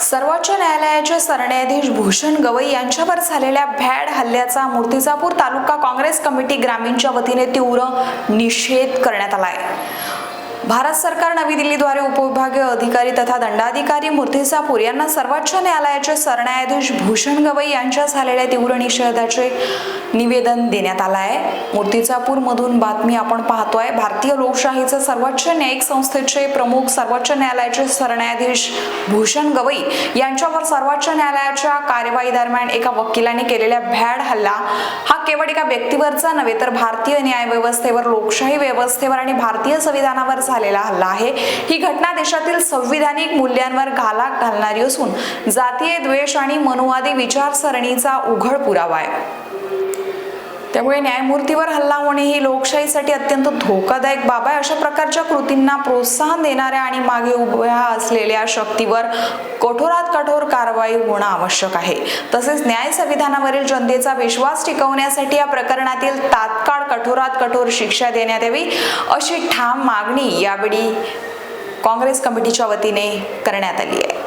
सर्वोच्च न्यायालयाचे सरन्यायाधीश भूषण गवई यांच्यावर झालेल्या भॅड हल्ल्याचा मूर्तिजापूर तालुका काँग्रेस कमिटी ग्रामीणच्या वतीने तीव्र निषेध करण्यात आला आहे. भारत सरकार नवी दिल्लीद्वारे उपविभागीय अधिकारी तथा दंडाधिकारी मूर्तिजापूर यांना सर्वोच्च न्यायालयाचे सरन्यायाधीश भूषण गवई यांच्या झालेल्या तीव्र निषेधाचे निवेदन देण्यात आलं आहे. मूर्तिजापूरमधून बातमी आपण पाहतोय भारतीय लोकशाहीचे सर्वोच्च न्यायिक संस्थेचे प्रमुख सर्वोच्च न्यायालयाचे सरन्यायाधीश भूषण गवई यांच्यावर सर्वोच्च न्यायालयाच्या कार्यवाही दरम्यान एका वकिलाने केलेल्या भॅड हल्ला. हा केवळ एका व्यक्तीवरचा नव्हे तर भारतीय न्याय व्यवस्थेवर लोकशाही व्यवस्थेवर आणि भारतीय संविधानावर झालेला हल्ला आहे. ही घटना देशातील संविधानिक मूल्यांवर घाला घालणारी असून जातीय द्वेष आणि मनुवादी विचारसरणीचा उघड पुरावा आहे. त्यामुळे न्यायमूर्तीवर हल्ला होणे ही लोकशाहीसाठी अत्यंत धोकादायक बाब आहे. अशा प्रकारच्या कृतींना प्रोत्साहन देणाऱ्या आणि मागे उभ्या असलेल्या शक्तीवर कठोरात कठोर कारवाई होणं आवश्यक आहे. तसेच न्याय संविधानावरील जनतेचा विश्वास टिकवण्यासाठी या प्रकरणातील तात्काळ कठोरात कठोर शिक्षा देण्यात यावी अशी ठाम मागणी यावेळी काँग्रेस कमिटीच्या वतीने करण्यात आली आहे.